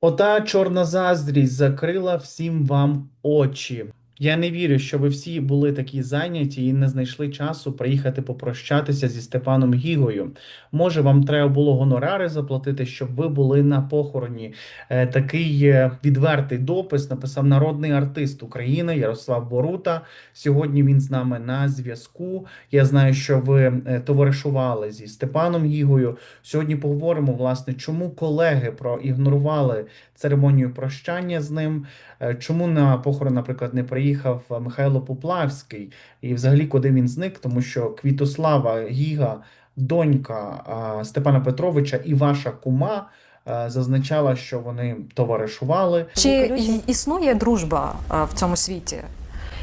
Ота чорна заздрість закрила всім вам очі. Я не вірю, що ви всі були такі зайняті і не знайшли часу приїхати попрощатися зі Степаном Гігою. Може, вам треба було гонорари заплатити, щоб ви були на похороні. Е, такий е, відвертий допис написав народний артист України Ярослав Борута. Сьогодні він з нами на зв'язку. Я знаю, що ви е, товаришували зі Степаном Гігою. Сьогодні поговоримо, власне, чому колеги проігнорували церемонію прощання з ним. Е, Чому на похорон, наприклад, не приїхав е, Михайло Поплавський, і взагалі куди він зник? Тому що Квітослава Гіга, донька Степана Петровича і ваша кума е, зазначала, що вони товаришували. Чи існує дружба в цьому світі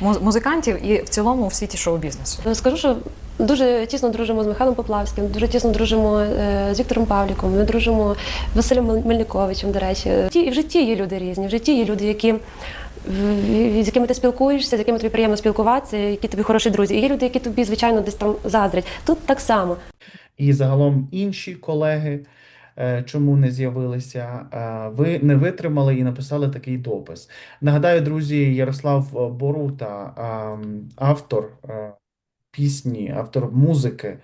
му- музикантів і в цілому в світі шоу-бізнесу? Скажу, що дуже тісно дружимо з Михайлом Поплавським, дуже тісно дружимо е, з Віктором Павліком, ми дружимо з Василем Мельниковичем, до речі. І в житті є люди різні, в житті є люди, які. З якими ти спілкуєшся, з якими тобі приємно спілкуватися, які тобі хороші друзі. І є люди, які тобі, звичайно, десь там заздрять. Тут так само. і загалом інші колеги, е, чому не з'явилися, е, ви не витримали і написали такий допис. Нагадаю, друзі, Ярослав Борута, ем, автор пісні, автор музики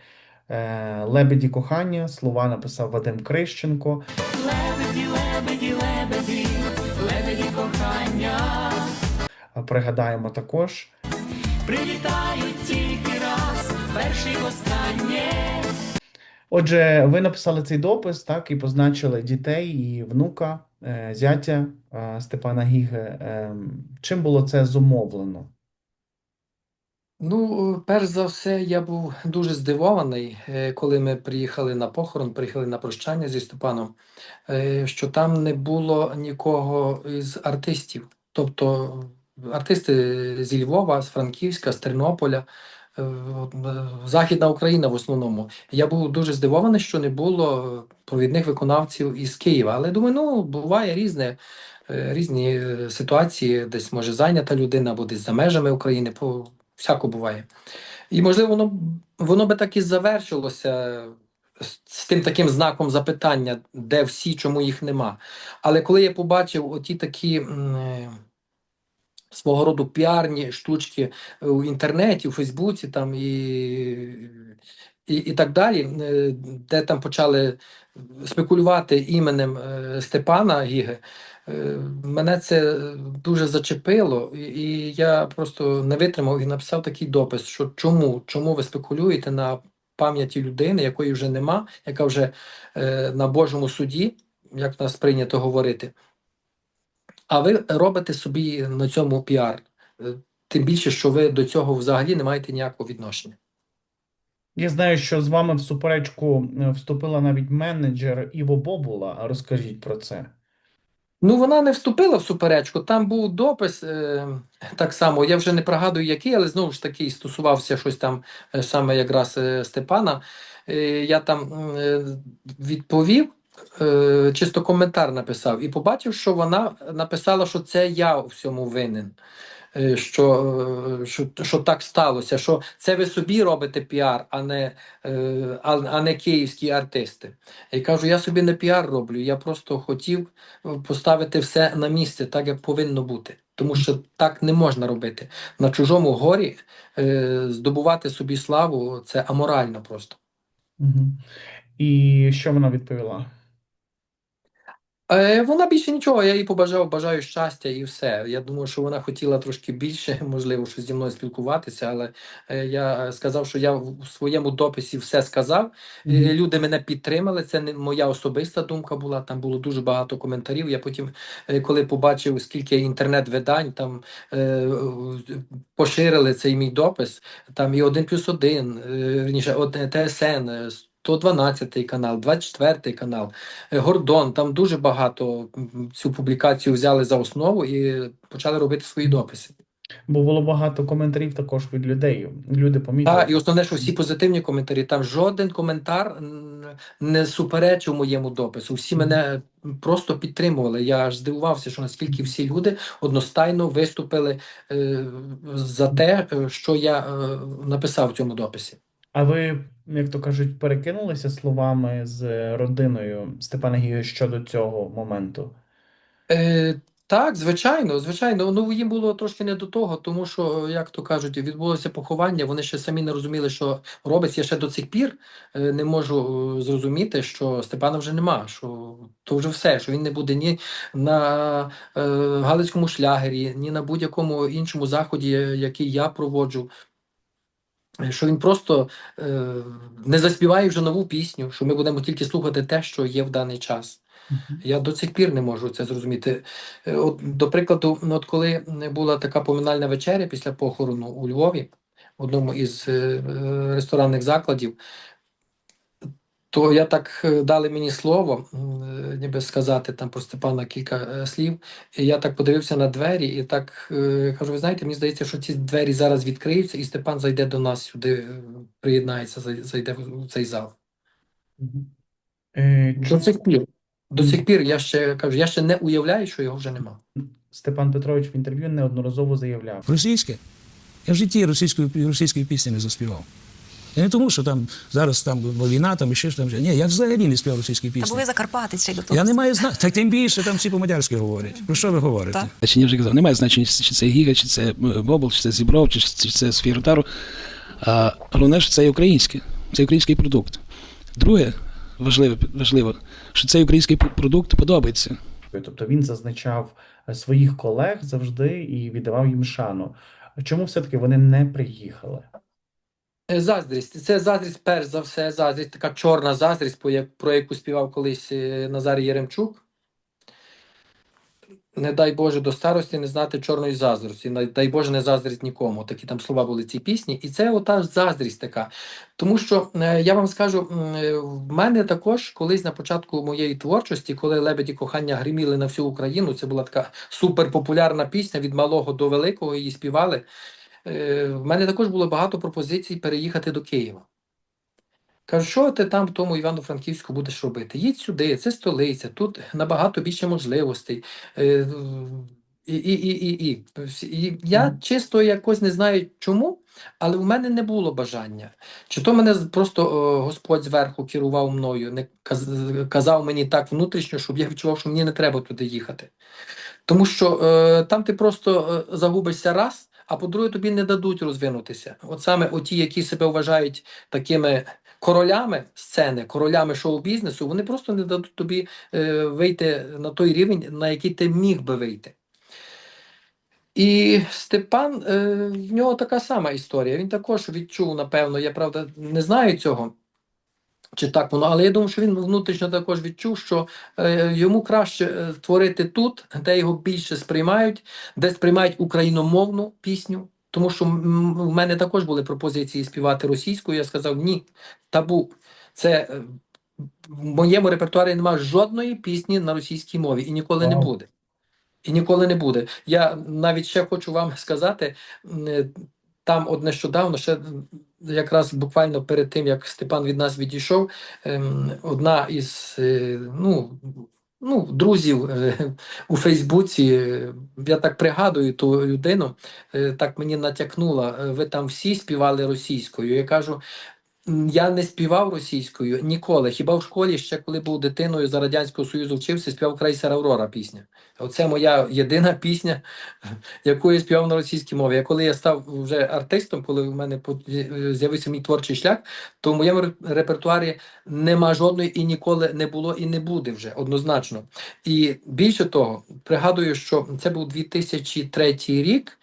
е, Лебеді кохання, слова написав Вадим Крищенко. Лебеді, лебеді, лебеді, лебеді кохання, Пригадаємо також. прилітають тільки раз, перший востаннє. Отже, ви написали цей допис, так, і позначили дітей і внука, е, зятя е, Степана Гіги. Ем, Чим було це зумовлено? Ну, е, перш за все, я був дуже здивований, е, коли ми приїхали на похорон, приїхали на прощання зі Степаном, е, що там не було нікого із артистів. Тобто артисти зі Львова, з Франківська, з Тернополя, Західна Україна в основному. Я був дуже здивований, що не було провідних виконавців із Києва. Але думаю, ну, буває різне. Різні ситуації, десь може зайнята людина, або десь за межами України, всяко буває. І можливо, воно, воно би так і завершилося з, з тим таким знаком запитання, де всі, чому їх нема. Але коли я побачив оті такі е, свого роду піарні штучки в інтернеті, у Фейсбуці там і, і, і так далі, е, де там почали спекулювати іменем е, Степана Гіги, е, мене це дуже зачепило, і, я просто не витримав і написав такий допис, що чому, чому ви спекулюєте на пам'яті людини, якої вже нема, яка вже на Божому суді, як в нас прийнято говорити. А ви робите собі на цьому піар. Тим більше, що ви до цього взагалі не маєте ніякого відношення. Я знаю, що з вами в суперечку е, вступила навіть менеджер Іво Бобула. Розкажіть про це. Ну, вона не вступила в суперечку. Там був допис е, так само. Я вже не пригадую, який, але знову ж таки стосувався щось там е, саме якраз е, Степана. Е, я там е, відповів, чисто коментар написав, і побачив, що вона написала, що це я у всьому винен. Е, Що, е, що, що так сталося, що це ви собі робите піар, а не, е, а, не київські артисти. Я кажу, я собі не піар роблю, я просто хотів поставити все на місце, так як повинно бути. Тому що так не можна робити. На чужому горі здобувати собі славу це аморально просто. І що вона відповіла? Е, вона більше нічого, я їй побажав, бажаю щастя і все. Я думаю, що вона хотіла трошки більше, можливо, що зі мною спілкуватися, але е, я сказав, що я в своєму дописі все сказав. Е, Мгм. Люди мене підтримали. Це не моя особиста думка була. Там було дуже багато коментарів. Я потім, е, коли побачив, скільки інтернет-видань там е, поширили цей мій допис, там і 1 плюс 1, верніше, е, ТСН. Е, 112 канал, 24 канал, е, Гордон, там дуже багато цю публікацію взяли за основу і почали робити свої дописи. Бо було багато коментарів також від людей. Люди помітили. Та, і основне, що всі позитивні коментарі, там жоден коментар не суперечив моєму допису. Всі мене просто підтримували. Я аж здивувався, що наскільки всі люди одностайно виступили е, за те, е, що я е, написав в цьому дописі. А ви, як то кажуть, перекинулися словами з родиною Степана Гіга щодо цього моменту? Е, так, звичайно, звичайно. Ну їм було трошки не до того, тому що, як то кажуть, відбулося поховання. Вони ще самі не розуміли, що робиться. Я ще до цих пір е, не можу е, зрозуміти, що Степана вже нема. Що то вже все, що він не буде ні на е, Галицькому шлягері, ні на будь-якому іншому заході, який я проводжу. Що він просто е, не заспіває вже нову пісню, що ми будемо тільки слухати те, що є в даний час. Я до цих пір не можу це зрозуміти. Е, От, до прикладу, ну, от коли була така поминальна вечеря після похорону у Львові, в одному із е, е, ресторанних закладів, то я так е, дали мені слово, е, ніби сказати там про Степана кілька е, слів. І я так подивився на двері і так кажу: ви знаєте, мені здається, що ці двері зараз відкриються, і Степан зайде до нас сюди, приєднається, зайде в цей зал. Е, До цих пір. До цих пір я ще кажу, я ще не уявляю, що його вже нема. Степан Петрович в інтерв'ю неодноразово заявляв. Російське. Я в житті російської, російської пісні не заспівав. І не тому, що там зараз там війна, там і ще ж там. Ні, я взагалі не співав російської Та пісні. були Закарпатець ще й до того. Я не маю знати. Так тим більше там всі по-мадярськи говорять. Про що ви говорите? Так. Значення вже казав, немає значення, чи це Гіга, чи це е, Бобл, чи це Зібров, чи, чи це Сфіротару. А головне, що це українське, це український продукт. Друге, важливе, важливо, що цей український продукт подобається. Тобто він зазначав е, своїх колег завжди і віддавав їм шану. Чому все-таки вони не приїхали? Е, Заздрість. Це заздрість, перш за все, заздрість, така чорна заздрість, про яку співав колись е, Назар Єремчук. Не дай Боже до старості не знати чорної заздрості. Не дай Боже не заздрить нікому. Такі там слова були в цій пісні. І це ота заздрість така. Тому що е, я вам скажу, в мене також колись на початку моєї творчості, коли лебеді кохання гриміли на всю Україну, це була така суперпопулярна пісня від малого до великого, її співали. Е, В мене також було багато пропозицій переїхати до Києва. Кажу, що ти там в тому Івано-Франківську будеш робити? Їдь сюди, це столиця, тут набагато більше можливостей. Е, І, і, і, і, і. І я чисто якось не знаю чому, але в мене не було бажання. Чи то мене просто о, Господь зверху керував мною, не каз- казав мені так внутрішньо, щоб я відчував, що мені не треба туди їхати. Тому що е, там ти просто е, загубишся раз, а по-друге, тобі не дадуть розвинутися. От саме оті, які себе вважають такими королями сцени, королями шоу-бізнесу, вони просто не дадуть тобі е, вийти на той рівень, на який ти міг би вийти. І Степан, е, в нього така сама історія. Він також відчув, напевно, я правда не знаю цього, чи так воно, але я думаю, що він внутрішньо також відчув, що е, йому краще е, творити тут, де його більше сприймають, де сприймають україномовну пісню. Тому що в мене також були пропозиції співати російською. Я сказав ні, табу. Це е, в моєму репертуарі немає жодної пісні на російській мові і ніколи не буде. І ніколи не буде. Я навіть ще хочу вам сказати, е, там от нещодавно, ще якраз буквально перед тим, як Степан від нас відійшов, ем, одна із е, ну, ну, друзів е, у Фейсбуці, е, я так пригадую ту людину, так мені натякнула, ви там всі співали російською. Я кажу. «М, Я не співав російською ніколи. Хіба в школі, ще коли був дитиною за Радянського Союзу вчився, співав крейсер Аврора пісня. Оце моя єдина пісня, яку я співав на російській мові. А коли я став вже артистом, коли в мене е, з'явився мій творчий шлях, то в моєму репертуарі нема жодної і ніколи не було і не буде вже однозначно. І більше того, пригадую, що це був 2003 рік.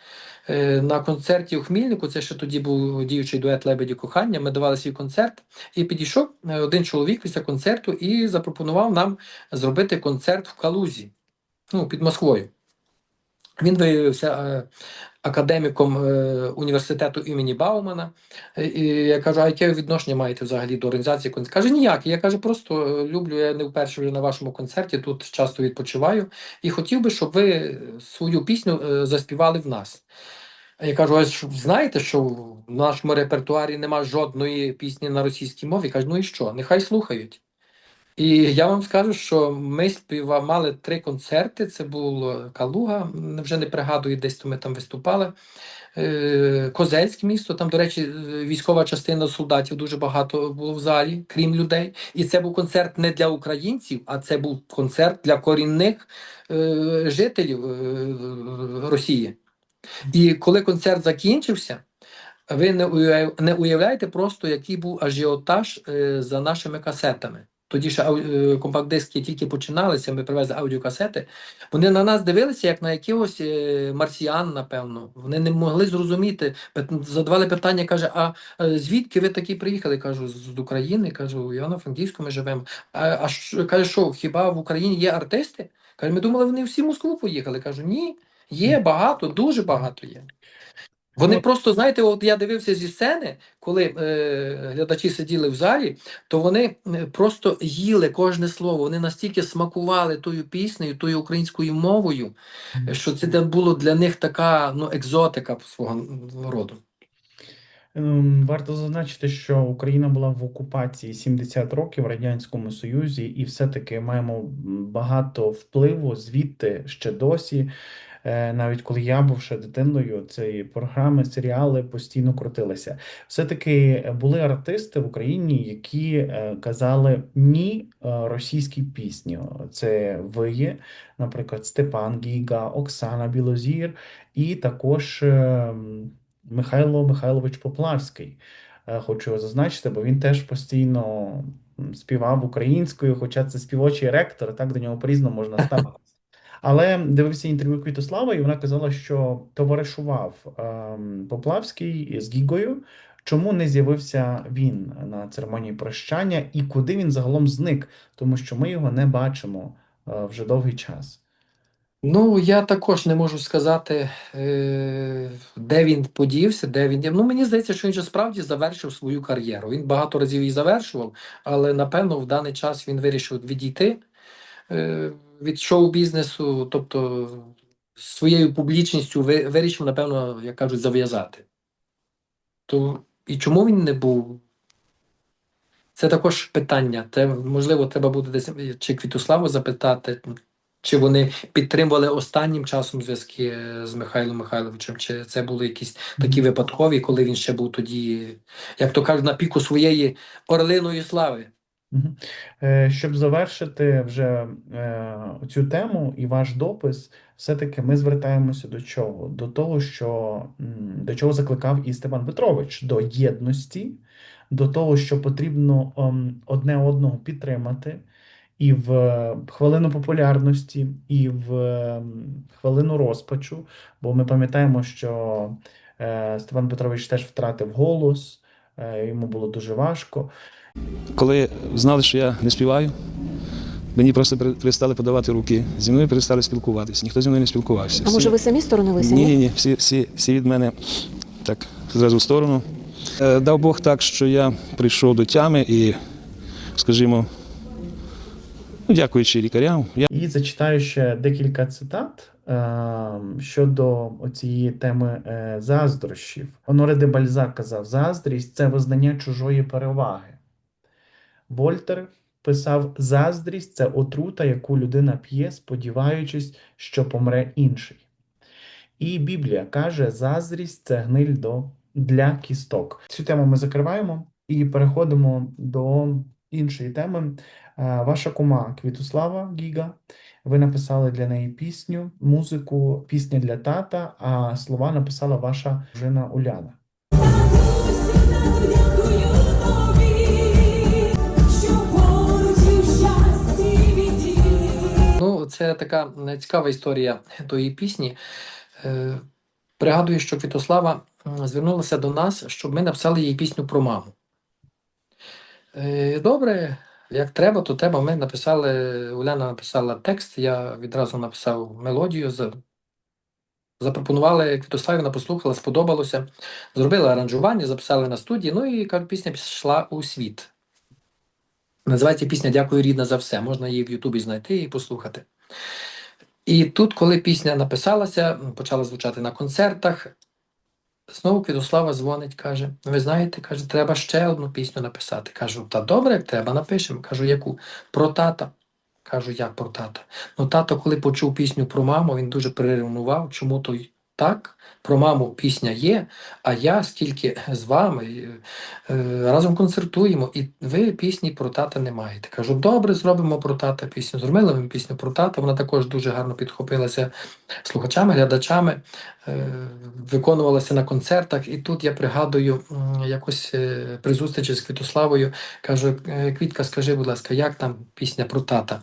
Е, На концерті у Хмільнику, це ще тоді був діючий дует Лебеді кохання. Ми давали свій концерт, і підійшов е, один чоловік після концерту і запропонував нам зробити концерт в Калузі, ну, під Москвою. Він виявився е, академіком е, університету імені Баумана. Е, І я кажу, а яке відношення маєте взагалі до організації концерту? Каже, ніяк. Я кажу, просто люблю, я не вперше вже на вашому концерті, тут часто відпочиваю. І хотів би, щоб ви свою пісню заспівали в нас. Я кажу, а знаєте, що в нашому репертуарі нема жодної пісні на російській мові? Кажу, ну і що? Нехай слухають. І я вам скажу, що ми співа мали три концерти. Це було Калуга, м, вже не пригадую, десь то ми там виступали. Е, Козельське місто, там, до речі, е, військова частина солдатів дуже багато було в залі, крім людей. І це був концерт не для українців, а це був концерт для корінних е, жителів е, Росії. І коли концерт закінчився, ви не уявляєте просто, який був ажіотаж е, за нашими касетами. Тоді ще компакт-диски тільки починалися, ми привезли аудіокасети. Вони на нас дивилися, як на якихось е, марсіан, напевно. Вони не могли зрозуміти. Задавали питання, каже: а звідки ви такі приїхали? Кажу, з України, кажу, у Івано-Франківську ми живемо. А, а що, каже, що хіба в Україні є артисти? Каже, ми думали, вони всі в Москву поїхали. Кажу, ні, є багато, дуже багато є. Вони просто, знаєте, от я дивився зі сцени, коли е, глядачі сиділи в залі, то вони просто їли кожне слово. Вони настільки смакували тою піснею, тою українською мовою, що це було для них така ну, екзотика свого роду. Ем, Варто зазначити, що Україна була в окупації 70 років в Радянському Союзі, і все-таки маємо багато впливу звідти ще досі. Е, Навіть коли я був ще дитиною, ці програми, серіали постійно крутилися. Все-таки були артисти в Україні, які е, казали ні е, російській пісні. Це ви є, наприклад, Степан Гіга, Оксана Білозір, і також е, Михайло Михайлович Поплавський. Е, Хочу його зазначити, бо він теж постійно співав українською, хоча це співочий ректор, так до нього по-різному можна ставитися. Але дивився інтерв'ю Квітослава, і вона казала, що товаришував ем, Поплавський з Гігою. Чому не з'явився він на церемонії прощання і куди він загалом зник? Тому що ми його не бачимо е, вже довгий час. Ну, я також не можу сказати, е, де він подівся, де він. Ну, мені здається, що він же справді завершив свою кар'єру. Він багато разів її завершував, але напевно в даний час він вирішив відійти від шоу-бізнесу, тобто своєю публічністю вирішив, напевно, як кажуть, зав'язати. То і чому він не був? Це також питання. Це, можливо, треба буде десь е, чи Квітославу запитати, чи вони підтримували останнім часом зв'язки е, з Михайлом Михайловичем, чи це були якісь такі випадкові, коли він ще був тоді, як то кажуть, на піку своєї орлиної слави. Е, Щоб завершити вже е, цю тему і ваш допис, все-таки ми звертаємося до чого? До того, що до чого закликав і Степан Петрович, до єдності, до того, що потрібно ем, одне одного підтримати і в хвилину популярності, і в ем, хвилину розпачу, бо ми пам'ятаємо, що е, Степан Петрович теж втратив голос, йому було дуже важко. Коли знали, що я не співаю, мені просто перестали подавати руки. Зі мною перестали спілкуватися. Ніхто зі мною не спілкувався. А може ви самі сторонилися? Ні, ні, ні. Всі, всі, всі від мене так зразу в сторону. Е, Дав Бог так, що я прийшов до тями і, скажімо, ну, дякуючи лікарям, я І зачитаю ще декілька цитат е, щодо цієї теми е, заздрощів. Оноре де Бальзак казав: заздрість це визнання чужої переваги. Вольтер писав: заздрість це отрута, яку людина п'є, сподіваючись, що помре інший. І Біблія каже: заздрість це гниль до, для кісток. Цю тему ми закриваємо і переходимо до іншої теми. Е, Ваша кума Квітослава Гіга. Ви написали для неї пісню, музику, пісня для тата, а слова написала ваша дружина Уляна. Ну, це така цікава історія тої пісні. Е, Пригадую, що Квітослава звернулася до нас, щоб ми написали їй пісню про маму. Е, Добре, як треба, то треба. Ми написали, Уляна написала текст, я відразу написав мелодію. за- Запропонували Квітославі, послухала, сподобалося. Зробили аранжування, записали на студії. Ну і пісня пішла у світ. Називається пісня Дякую, рідна, за все. Можна її в Ютубі знайти і послухати. І тут, коли пісня написалася, почала звучати на концертах, Знову Підослава дзвонить, каже: Ви знаєте, каже, треба ще одну пісню написати. Кажу, та добре, як треба, напишемо. Кажу, яку? Про тата. Кажу, як про тата. Ну, тато, коли почув пісню про маму, він дуже переревнував, чому то й так. Про маму пісня є, а я скільки з вами е, разом концертуємо, і ви пісні про тата не маєте. Кажу, добре, зробимо про тата пісню. Зробили ми пісню про тата. Вона також дуже гарно підхопилася слухачами, глядачами, е, виконувалася на концертах. І тут я пригадую якось е, при зустрічі з Квітославою, кажу: «Е, Квітка, скажи, будь ласка, як там пісня про тата?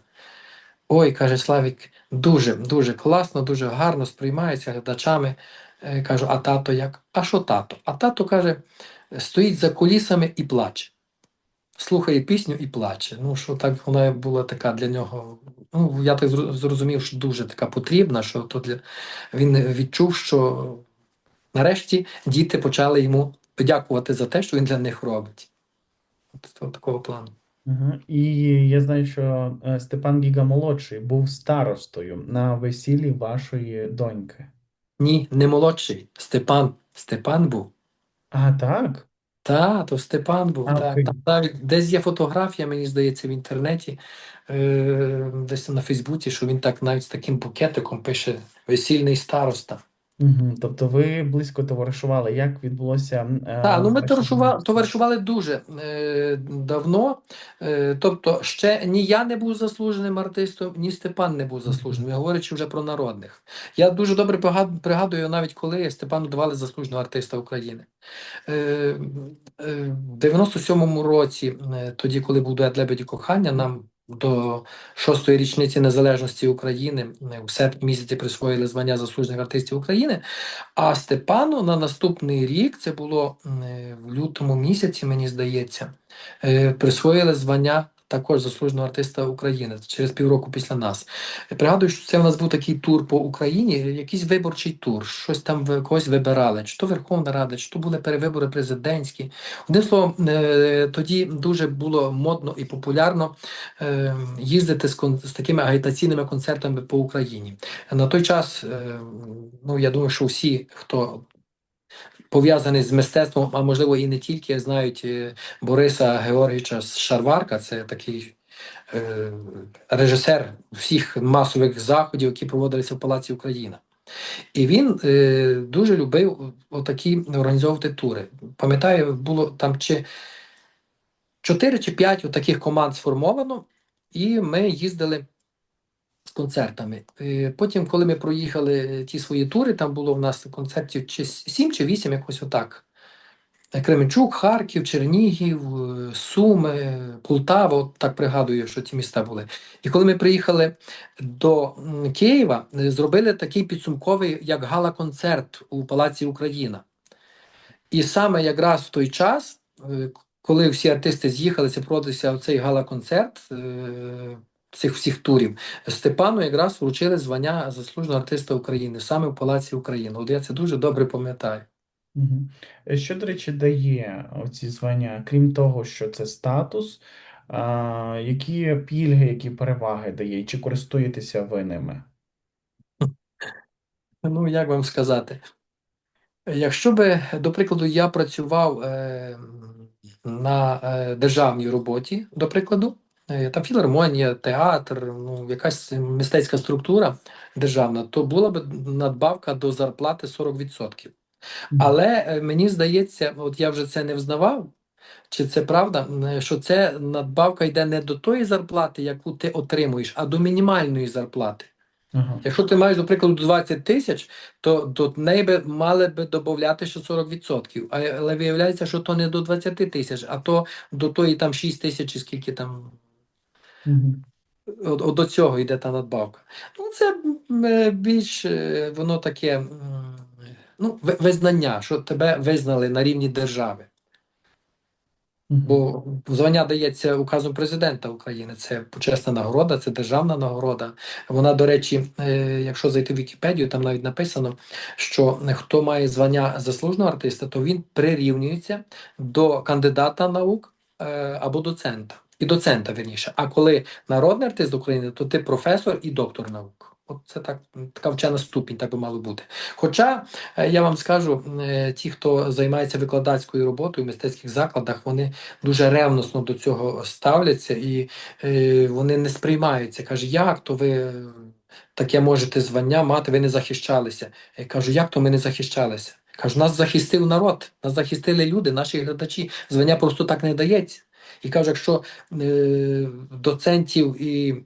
Ой, каже Славік, дуже, дуже класно, дуже гарно сприймається глядачами. Е, Кажу, а тато як? А що тато? А тато каже, стоїть за кулісами і плаче. Слухає пісню і плаче. Ну, що так вона була така для нього. Ну, я так зрозумів, що дуже така потрібна, що то для він відчув, що нарешті діти почали йому подякувати за те, що він для них робить. От, от такого плану. І я знаю, що е, Степан Гіга молодший був старостою на весіллі вашої доньки. Ні, не молодший. Степан. Степан був. А, так? Та, то Степан був. А, так. окей. Там навіть десь є фотографія, мені здається, в інтернеті, е, десь на Фейсбуці, що він так навіть з таким букетиком пише весільний староста. Угу. Тобто ви близько товаришували. Як відбулося е, Так, ну ми ваше товаришували, знайомство? товаришували дуже е, давно. Е, тобто, ще ні я не був заслуженим артистом, ні Степан не був заслуженим, я говорячи вже про народних. Я дуже добре пригад- пригадую, навіть коли Степану давали заслуженого артиста України. Е, е, в 97-му році, е, тоді, коли був дует «Лебеді кохання, нам до шостої річниці незалежності України у серпні місяці присвоїли звання заслужених артистів України. А Степану на наступний рік, це було е, в лютому місяці, мені здається, е, присвоїли звання також заслуженого артиста України через півроку після нас. Пригадую, що це у нас був такий тур по Україні, якийсь виборчий тур, щось там когось вибирали, чи то Верховна Рада, чи то були перевибори президентські. Одним словом, е, тоді дуже було модно і популярно е, їздити з, кон- з такими агітаційними концертами по Україні. На той час, е, ну я думаю, що всі, хто пов'язаний з мистецтвом, а можливо і не тільки, знають е, Бориса Георгійовича Шарварка, це такий е, режисер всіх масових заходів, які проводилися в Палаці Україна. І він е, дуже любив отакі організовувати тури. Пам'ятаю, було там чи 4 чи 5 таких команд сформовано, і ми їздили з концертами. Е, Потім, коли ми проїхали ті свої тури, там було в нас концертів чи 7 чи 8, якось отак. Е, Кременчук, Харків, Чернігів, е, Суми, Полтава, так пригадую, що ті міста були. І коли ми приїхали до Києва, е, зробили такий підсумковий, як гала-концерт у Палаці Україна. І саме якраз в той час, е, коли всі артисти з'їхалися, проводився оцей гала-концерт е, цих всіх турів, Степану якраз вручили звання заслуженого артиста України саме в Палаці України. От я це дуже добре пам'ятаю. Е, Що, до речі, дає оці звання, крім того, що це статус, а, які пільги, які переваги дає, чи користуєтеся ви ними? Ну, як вам сказати? Якщо би, до прикладу, я працював е, на е, державній роботі, до прикладу, там філармонія, театр, ну, якась мистецька структура державна, то була б надбавка до зарплати 40%. Але е, мені здається, от я вже це не взнавав, чи це правда, е, що це надбавка йде не до тої зарплати, яку ти отримуєш, а до мінімальної зарплати. Ага. Якщо ти маєш, до прикладу, 20 тисяч, то до неї би мали би додати ще 40%. Але виявляється, що то не до 20 тисяч, а то до тої там 6 тисяч, скільки там От, от до цього йде та надбавка. Ну, це е, більш е, воно таке ну, визнання, що тебе визнали на рівні держави. Бо звання дається указом президента України. Це почесна нагорода, це державна нагорода. Вона, до речі, е, якщо зайти в Вікіпедію, там навіть написано, що хто має звання заслуженого артиста, то він прирівнюється до кандидата наук або доцента. І доцента, вірніше. А коли народний артист України, то ти професор і доктор наук. От це так, така вчена ступінь, так би мало бути. Хоча е, я вам скажу, е, ті, хто займається викладацькою роботою в мистецьких закладах, вони дуже ревносно до цього ставляться і е, вони не сприймаються. Каже, як то ви таке можете звання мати, ви не захищалися. Я кажу, як то ми не захищалися? Кажу, нас захистив народ, нас захистили люди, наші глядачі. Звання просто так не дається. І каже, якщо е, доцентів і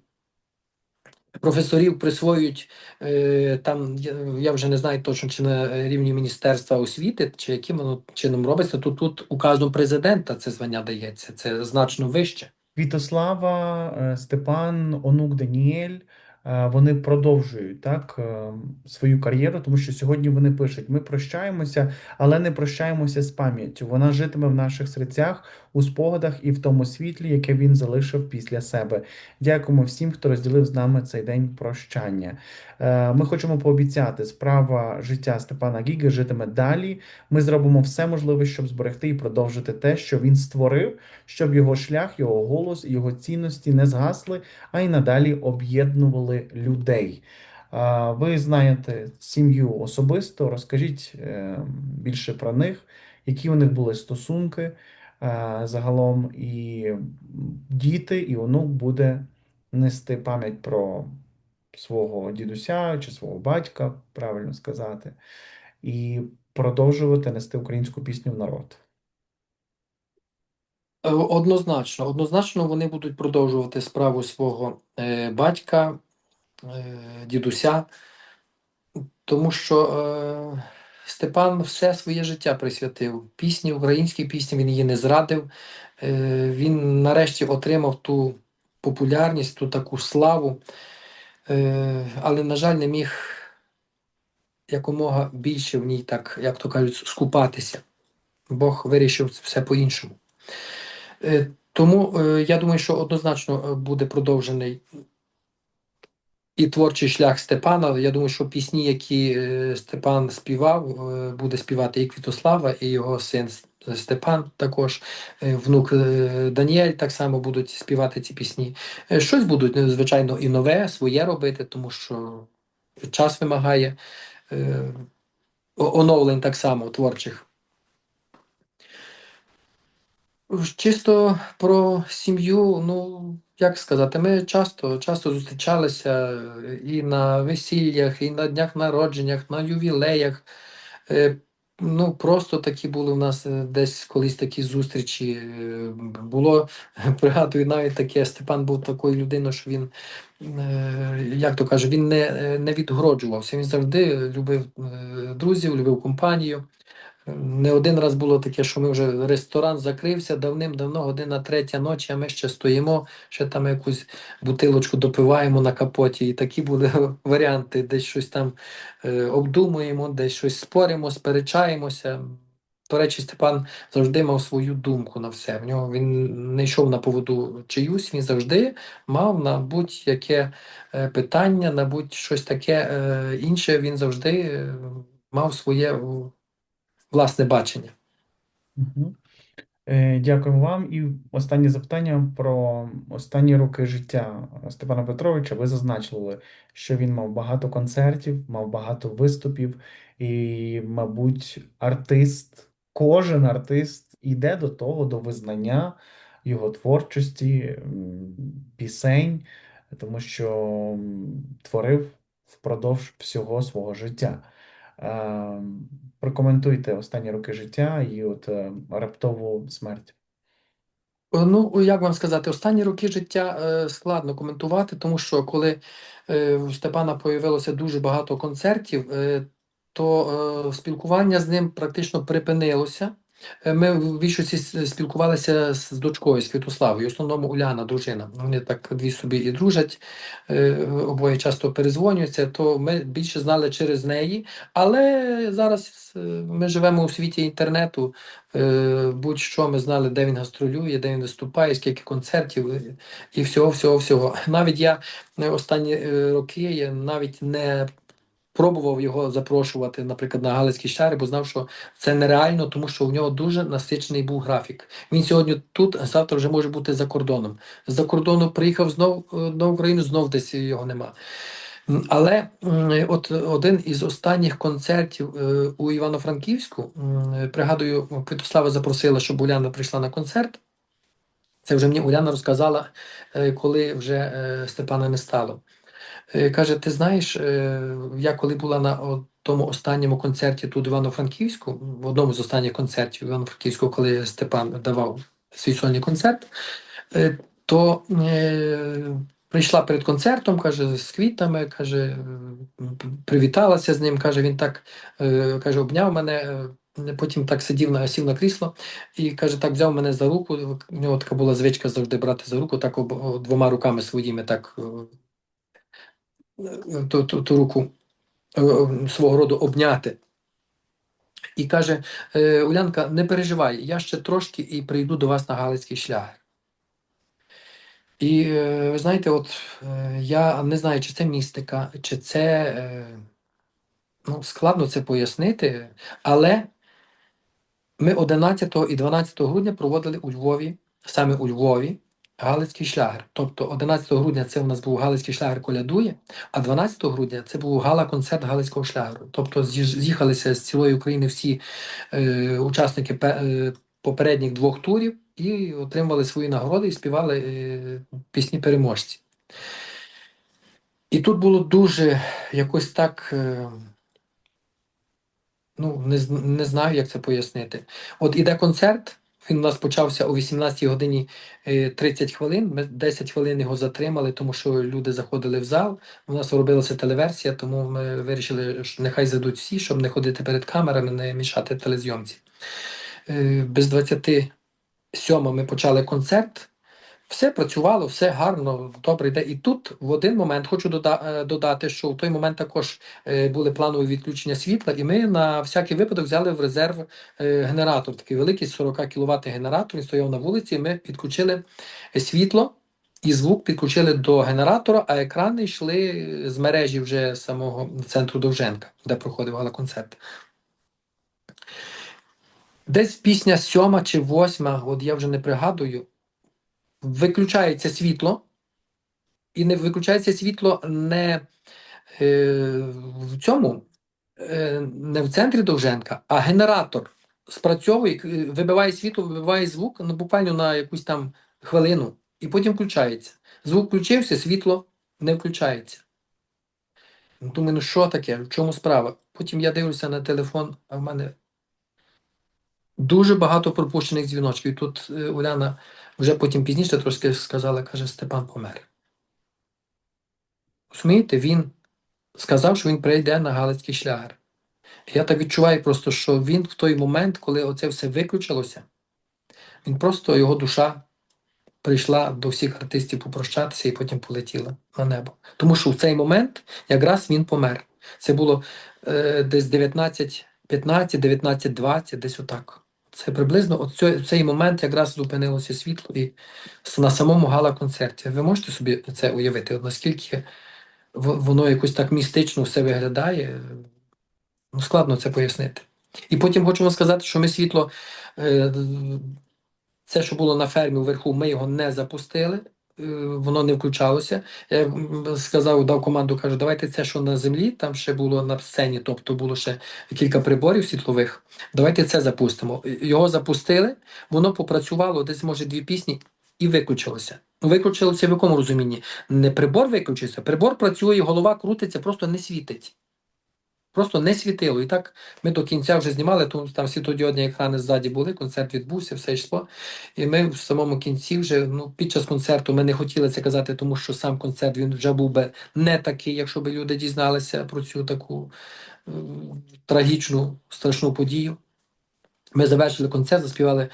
професорів присвоюють е, там, я, вже не знаю точно, чи на рівні Міністерства освіти, чи яким воно чином робиться, то тут указом президента це звання дається. Це значно вище. Світослава, е, Степан, онук Даніель. Е, Вони продовжують так е, свою кар'єру, тому що сьогодні вони пишуть: ми прощаємося, але не прощаємося з пам'яттю. Вона житиме в наших серцях, у спогадах і в тому світлі, яке він залишив після себе. Дякуємо всім, хто розділив з нами цей день прощання. Е, Ми хочемо пообіцяти, справа життя Степана Гіги житиме далі. Ми зробимо все можливе, щоб зберегти і продовжити те, що він створив, щоб його шлях, його голос його цінності не згасли, а й надалі об'єднували людей. Ви знаєте сім'ю особисто. Розкажіть е, більше про них, які у них були стосунки е, загалом, і діти, і онук буде нести пам'ять про свого дідуся чи свого батька, правильно сказати, і продовжувати нести українську пісню в народ. Е, Однозначно, однозначно вони будуть продовжувати справу свого батька, дідуся, тому що е, Степан все своє життя присвятив пісні, українській пісні, він її не зрадив. Е, він нарешті отримав ту популярність, ту таку славу, е, але, на жаль, не міг якомога більше в ній, так, як то кажуть, скупатися. Бог вирішив все по-іншому. Е, Тому е, я думаю, що однозначно е, буде продовжений і творчий шлях Степана. Я думаю, що пісні, які е, Степан співав, е, буде співати і Квітослава, і його син Степан також, е, внук Даніель так само будуть співати ці пісні. Щось будуть, е, звичайно, і нове, своє робити, тому що час вимагає оновлень так само творчих. Чисто про сім'ю, ну як сказати, ми часто, часто зустрічалися і на весіллях, і на днях народженнях, на ювілеях. Е, Ну, просто такі були в нас е, десь колись такі зустрічі. Е, Було, пригадую, навіть таке, Степан був такою людиною, що він, як то каже, він не, не відгороджувався. Він завжди любив друзів, любив компанію. Не один раз було таке, що ми вже ресторан закрився давним-давно, година третя ночі, а ми ще стоїмо, ще там якусь бутилочку допиваємо на капоті. І такі були варіанти, десь щось там е, обдумуємо, десь щось споримо, сперечаємося. До речі, Степан завжди мав свою думку на все. В нього він не йшов на поводу чиюсь, він завжди мав на будь-яке е, питання, на будь-щось таке е, інше. Він завжди е, мав своє власне бачення. Мгм. Е, Дякуємо вам. І останнє запитання про останні роки життя Степана Петровича. Ви зазначили, що він мав багато концертів, мав багато виступів, і, мабуть, артист, кожен артист йде до того, до визнання його творчості, пісень, тому що творив впродовж всього свого життя. Е, Прокоментуйте останні роки життя і от е, раптову смерть. Е, Ну, як вам сказати, останні роки життя складно коментувати, тому що коли у Степана появилося дуже багато концертів, то спілкування з ним практично припинилося. Е, Ми в більшості спілкувалися з дочкою, Святославою, в основному Уляна, дружина. Вони так дві собі і дружать, е, обоє часто перезвонюються, то ми більше знали через неї. Але зараз е, ми живемо у світі інтернету. Будь-що ми знали, де він гастролює, де він виступає, скільки концертів і всього, всього, всього. Навіть я останні роки я навіть не пробував його запрошувати, наприклад, на Галицькі Щари, бо знав, що це нереально, тому що у нього дуже насичений був графік. Він сьогодні тут, а завтра вже може бути за кордоном. З-за кордону приїхав знов е, на Україну, знов десь його нема. Але от один із останніх концертів е, у Івано-Франківську, пригадую, Святослава запросила, щоб Уляна прийшла на концерт. Це вже мені Уляна розказала, е, коли вже е, Степана не стало. Е, Каже: ти знаєш, е, я коли була на тому останньому концерті тут в Івано-Франківську, в одному з останніх концертів Івано-Франківську, коли Степан давав свій сольний концерт, е, то прийшла перед концертом, каже, з квітами, каже, привіталася з ним, каже, він так каже, обняв мене. Потім так сидів на сів на крісло і каже, так взяв мене за руку. У нього така була звичка завжди брати за руку, так об, двома руками своїми, так ту, ту, ту руку е, е, свого роду обняти. І каже: «Е, Улянка, не переживай, я ще трошки і прийду до вас на Галицький шлях. І е, ви знаєте, от е, я не знаю, чи це містика, чи це е, ну, складно це пояснити, але ми 11 і 12 грудня проводили у Львові, саме у Львові, Галицький шлягер. Тобто 11 грудня це у нас був Галицький шлягер колядує, а 12 грудня це був гала-концерт Галицького шлягеру. Тобто з'їхалися з цілої України всі е, учасники е, попередніх двох турів і отримали свої нагороди і співали е, пісні переможці. І тут було дуже якось так. Е, ну, не, не знаю, як це пояснити. От іде концерт, він у нас почався о 18 годині е, 30 хвилин. Ми 10 хвилин його затримали, тому що люди заходили в зал. У нас робилася телеверсія, тому ми вирішили, що нехай зайдуть всі, щоб не ходити перед камерами, не мішати телезйомці. Е, Без 27 ми почали концерт. Все працювало, все гарно, добре йде. І тут в один момент хочу дода- е, додати, що в той момент також е, були планові відключення світла, і ми на всякий випадок взяли в резерв е, генератор, такий великий 40 кВт генератор. Він стояв на вулиці. і Ми підключили світло і звук підключили до генератора, а екрани йшли з мережі вже самого центру Довженка, де проходив гала-концерт. Десь пісня сьома чи восьма, от я вже не пригадую, виключається світло, і не виключається світло не е, в цьому, е, не в центрі Довженка, а генератор спрацьовує, е, вибиває світло, вибиває звук ну, буквально на якусь там хвилину, і потім включається. Звук включився, світло не включається. Думаю, ну що таке? В чому справа? Потім я дивлюся на телефон, а в мене дуже багато пропущених дзвіночків. Тут е, Уляна вже потім пізніше трошки сказала, каже, Степан помер. Розумієте, він сказав, що він прийде на Галицький шлягер. Я так відчуваю просто, що він в той момент, коли оце все виключилося, він просто його душа прийшла до всіх артистів попрощатися і потім полетіла на небо. Тому що в цей момент якраз він помер. Це було е, десь 19, 15, 19, 20, десь отак. Це приблизно от цей, цей момент якраз зупинилося світло і на самому гала-концерті. Ви можете собі це уявити, от наскільки воно якось так містично все виглядає. Ну, складно це пояснити. І потім хочемо сказати, що ми світло, е, це, що було на фермі вверху, ми його не запустили, воно не включалося. Я сказав, дав команду, кажу, давайте це, що на землі, там ще було на сцені, тобто було ще кілька приборів світлових. Давайте це запустимо. Його запустили, воно попрацювало десь, може, дві пісні і виключилося. Ну, Виключилося в якому розумінні? Не прибор виключився, прибор працює, голова крутиться, просто не світить. Просто не світило. І так ми до кінця вже знімали, тому там світлодіодні екрани ззаді були, концерт відбувся, все йшло. І ми в самому кінці вже ну, під час концерту ми не хотіли це казати, тому що сам концерт він вже був би не такий, якщо б люди дізналися про цю таку е, трагічну, страшну подію. Ми завершили концерт, заспівали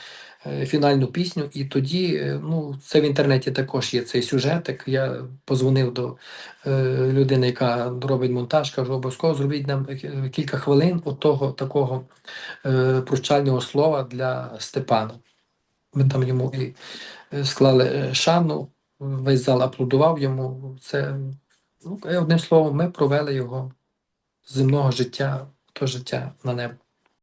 фінальну пісню, і тоді, е, ну, це в інтернеті також є цей сюжетик. Я позвонив до е, людини, яка робить монтаж, кажу, обов'язково зробіть нам е, кілька хвилин от того такого е, прощального слова для Степана. Ми там йому і е, склали е, шану, весь зал аплодував йому. Це, ну, е, одним словом, ми провели його земного життя, то життя на небо.